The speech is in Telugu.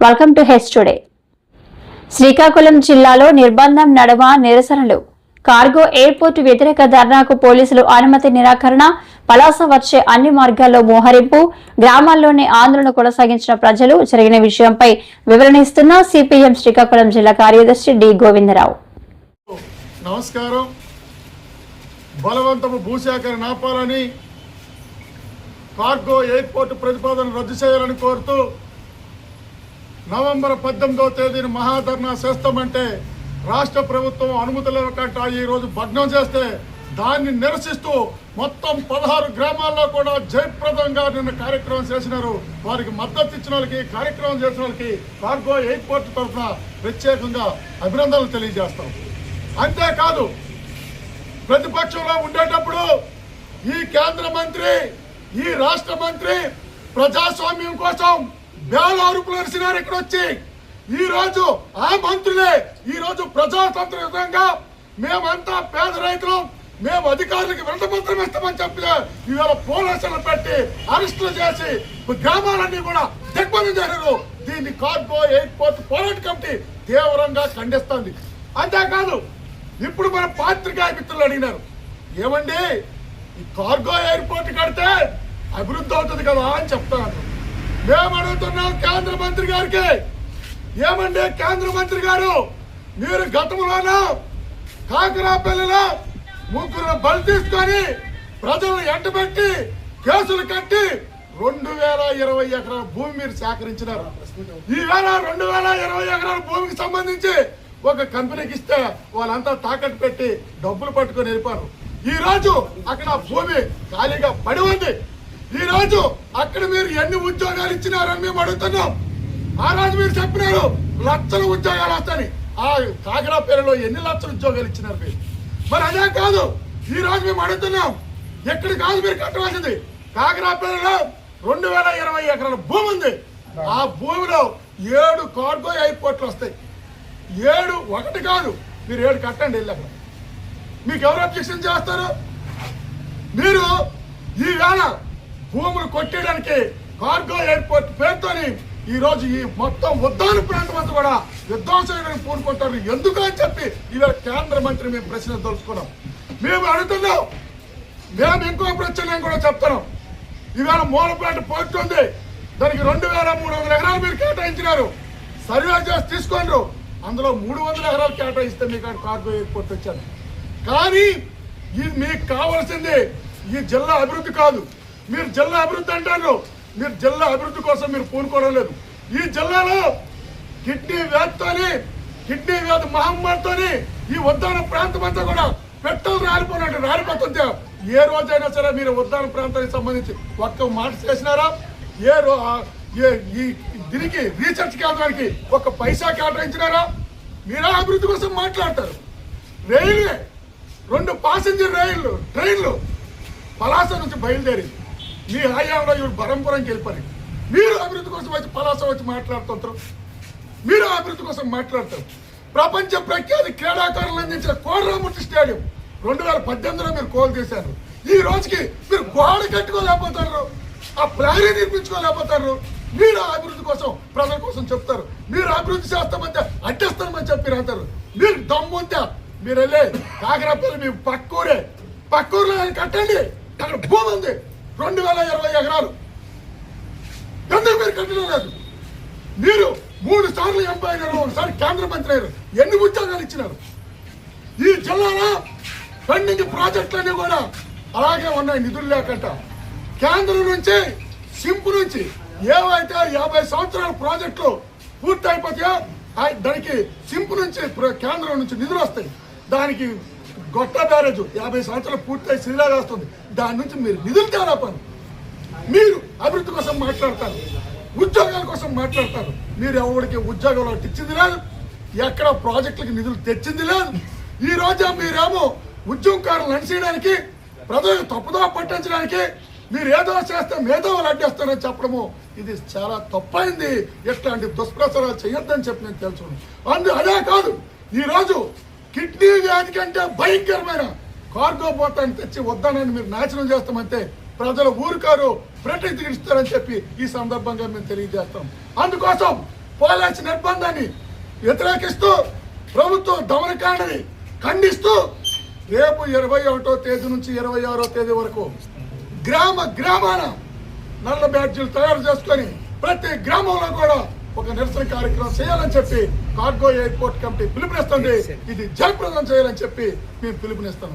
వెల్కమ్ టు హెస్ టుడే శ్రీకాకుళం జిల్లాలో నిర్బంధం నడమ నిరసనలు. కార్గో ఎయిర్పోర్ట్ వ్యతిరేక ధర్నాకు పోలీసులు అనుమతి నిరాకరణ పలాస వచ్చే అన్ని మార్గాల్లో మోహరింపు గ్రామాల్లోనే ఆందోళన కొనసాగించిన ప్రజలు జరిగిన విషయంపై వివరణ ఇస్తున్న సిపిఎం శ్రీకాకుళం జిల్లా కార్యదర్శి డి గోవిందరావు. నమస్కారం. బలవంతపు భూసేకరణ ఆపాలని కార్గో ఎయిర్పోర్ట్ ప్రతిపాదన రద్దు చేయాలని కోరుతూ నవంబర్ పద్దెనిమిదో తేదీన మహాధర్నా చేస్తామంటే రాష్ట్ర ప్రభుత్వం అనుమతులు ఇవ్వకుండా ఈ రోజు భగ్నం చేస్తే దాన్ని నిరసిస్తూ మొత్తం పదహారు గ్రామాల్లో కూడా జయప్రదంగా నిన్న కార్యక్రమం చేసినారు. వారికి మద్దతు ఇచ్చిన వాళ్ళకి కార్యక్రమం చేసిన వాళ్ళకి కార్గో ఎయిర్పోర్ట్ తరఫున ప్రత్యేకంగా అభినందనలు తెలియజేస్తాం. అంతేకాదు ప్రతిపక్షంలో ఉండేటప్పుడు ఈ కేంద్ర మంత్రి ఈ రాష్ట్ర మంత్రి ప్రజాస్వామ్యం కోసం బేలారుపులు అరిసినారు ఇక్కడ వచ్చి ఈ రోజు ఆ మంత్రులే ఈ రోజు ప్రజాతంత్రంగా మేమంతా పేద రైతులం మేము అధికారులకు వినతపత్రం ఇస్తామని చెప్పి ఇవాళ పోలీసులు పెట్టి అరెస్టులు చేసి గ్రామాలన్నీ కూడా దిగ్బంధం జరిగారు దీన్ని కార్గో ఎయిర్పోర్ట్ పోరాట కమిటీ తీవ్రంగా ఖండిస్తుంది. అంతేకాదు ఇప్పుడు మన పాత్రికాయ మిత్రులు అడిగినారు ఏమండి ఈ కార్గో ఎయిర్పోర్ట్ కడితే అభివృద్ధి అవుతుంది కదా? అని చెప్తాను మేము కేంద్ర మంత్రి గారికి? ఏమండి కేంద్ర మంత్రి గారు? మీరు గతంలోనూ కాకరాపల్లిలో ముగ్గురు బలి తీసుకొని ప్రజలను ఎంటబెట్టి కేసులు కట్టి రెండు వేల ఇరవై ఎకరాల భూమి మీరు సేకరించినారు. ఈవేళ రెండు వేల ఇరవై ఎకరాల భూమికి సంబంధించి ఒక కంపెనీకి ఇస్తే వాళ్ళంతా తాకట్టు పెట్టి డబ్బులు పట్టుకొని వెళ్ళిపోరు ఈ రోజు అక్కడ భూమి ఖాళీగా పడి ఉంది. ఈ రోజు అక్కడ మీరు ఎన్ని ఉద్యోగాలు ఇచ్చినారని మేము అడుగుతున్నాం. ఆ రోజు మీరు చెప్పినారు లక్షల ఉద్యోగాలు వస్తాయి ఆ కాకరా పేరులో ఎన్ని లక్షల ఉద్యోగాలు ఇచ్చినారు మీరు? మరి అదే కాదు ఈ రోజు మేము అడుగుతున్నాం ఎక్కడ కాదు మీరు కట్టవలసింది. కాకరా పేరులో రెండు వేల ఇరవై ఎకరాల భూమి ఉంది. ఆ భూమిలో ఏడు కార్గో ఎయిర్పోర్ట్లు వస్తాయి. ఏడు ఒకటి కాదు మీరు ఏడు కట్టండి వెళ్ళి అక్కడ. మీకు ఎవరు అబ్జెక్షన్ చేస్తారు? మీరు ఈ వేళ భూములు కొట్టేయడానికి కార్గో ఎయిర్పోర్ట్ పేరుతోని ఈ రోజు ఈ మొత్తం ఉద్దాన ప్రాంతం అంతా కూడా విధ్వంసడానికి పూనుకుంటారు. ఎందుకు అని చెప్పి ఇవాళ కేంద్ర మంత్రి మేము ప్రశ్న తెలుసుకున్నాం మేము అడుగుతున్నాం. మేము ఇంకో ప్రశ్న కూడా చెప్తున్నాం. ఇవాళ మూలపేట పోర్ట్ ఉంది. దానికి రెండు వేల మూడు వందల ఎకరాలు మీరు కేటాయించినారు. సర్వే చేసి తీసుకోండి అందులో మూడు వందల ఎకరాలు కేటాయిస్తే మీకు కార్గో ఎయిర్పోర్ట్ వచ్చాను కానీ ఇది మీకు కావాల్సింది ఈ జిల్లా అభివృద్ధి కాదు. మీరు జిల్లా అభివృద్ధి అంటారు. మీరు జిల్లా అభివృద్ధి కోసం మీరు పూనుకోవడం లేదు. ఈ జిల్లాలో కిడ్నీ వ్యాధితోని కిడ్నీ వ్యాధి మహమ్మారితోని ఈ ఉద్దాన ప్రాంతం అంతా కూడా పెట్టలు రాలిపోయినట్టు రాలిపోతుంది. ఏ రోజైనా సరే మీరు ఉద్దాన ప్రాంతానికి సంబంధించి ఒక్క మాట చేసినారా? ఏ రో ఏ ఈ దీనికి రీసెర్చ్ కేంద్రానికి ఒక పైసా కేటాయించినారా? మీరా అభివృద్ధి కోసం మాట్లాడతారు. రైల్వే రెండు పాసింజర్ రైళ్ళు ట్రైన్లు పలాస నుంచి బయలుదేరింది. మీ హయాంలో ఇవి బరంపురం గెలిపారు. మీరు అభివృద్ధి కోసం వచ్చి పలాస వచ్చి మాట్లాడుతుంటారు మీరు అభివృద్ధి కోసం మాట్లాడతారు. ప్రపంచ ప్రఖ్యాతి క్రీడాకారులు అందించిన కోడరామూర్తి స్టేడియం రెండు వేల పద్దెనిమిదిలో మీరు కోలు చేశారు. ఈ రోజుకి మీరు గోడ కట్టుకోలేకపోతారు. ఆ ప్రహరీ నిర్మించుకోలేకపోతారు. మీరు అభివృద్ధి కోసం ప్రజల కోసం చెప్తారు. మీరు అభివృద్ధి చేస్తామంటే అడ్డేస్తామని చెప్పి అంటారు మీరు దమ్ముంటే మీరు వెళ్ళే కాకరాపల్లి మీ పక్కూరే. పక్కూరులో కట్టండి. అక్కడ భూమి ఉంది. రెండు వేల ఇరవై ఎకరాలు. ఎందుకు మీరు కట్టలేదు మీరు మూడు సార్లు ఎంపీ అయినారు ఒకసారి కేంద్ర మంత్రి అయ్యారు ఎన్ని ఉద్యోగాలు ఇచ్చినారు? ఈ జిల్లాలో పెండింగ్ ప్రాజెక్టులన్నీ కూడా అలాగే ఉన్నాయి నిధులు లేకంట కేంద్రం నుంచి సింపు నుంచి ఏవైతే యాభై సంవత్సరాల ప్రాజెక్టులు పూర్తి అయిపోతాయో దానికి సింపు నుంచి ప్ర- కేంద్రం నుంచి నిధులు వస్తాయి. దానికి గొట్ట బ్యారేజ్ యాభై సంవత్సరాలు పూర్తయి శిలా వస్తుంది దాని నుంచి మీరు నిధులు తేలాపని మీరు అభివృద్ధి కోసం మాట్లాడతారు. ఉద్యోగాల కోసం మాట్లాడతారు. మీరు ఎవరికి ఉద్యోగాలు ఇచ్చింది లేదు. ఎక్కడ ప్రాజెక్టులకు నిధులు తెచ్చింది లేదు. ఈ రోజు మీరేమో ఉద్యోగకారులు నడిచేయడానికి ప్రజలకు తప్పుదో పట్టించడానికి మీరు ఏదో చేస్తే మేధో అడ్డేస్తారని చెప్పడము. ఇది చాలా తప్పైంది. ఇట్లాంటి దుష్ప్రచారాలు చేయొద్దని చెప్పి నేను తెలుసుకున్నాను. అందు అదే కాదు ఈ రోజు కిడ్నీ వ్యాధి కంటే భయంకరమైన కార్గో పోతాన్ని తెచ్చి వద్దానని మీరు నాశనం చేస్తామంటే ప్రజలు ఊరుకారు ప్రతిదిగిస్తారని చెప్పి ఈ సందర్భంగా మేము తెలియజేస్తాం. అందుకోసం పోలీసు నిర్బంధాన్ని వ్యతిరేకిస్తూ ప్రభుత్వ దమనకాండని ఖండిస్తూ రేపు ఇరవై ఒకటో తేదీ నుంచి ఇరవై ఆరో తేదీ వరకు గ్రామ గ్రామాన నల్ల బ్యాడ్జీలు తయారు చేసుకొని ప్రతి గ్రామంలో కూడా ఒక నిరసన కార్యక్రమం చేయాలని చెప్పి కార్గో ఎయిర్పోర్ట్ కమిటీ పిలుపునిస్తుంది. ఇది జయప్రదం చేయాలని చెప్పి మేము పిలుపునిస్తాం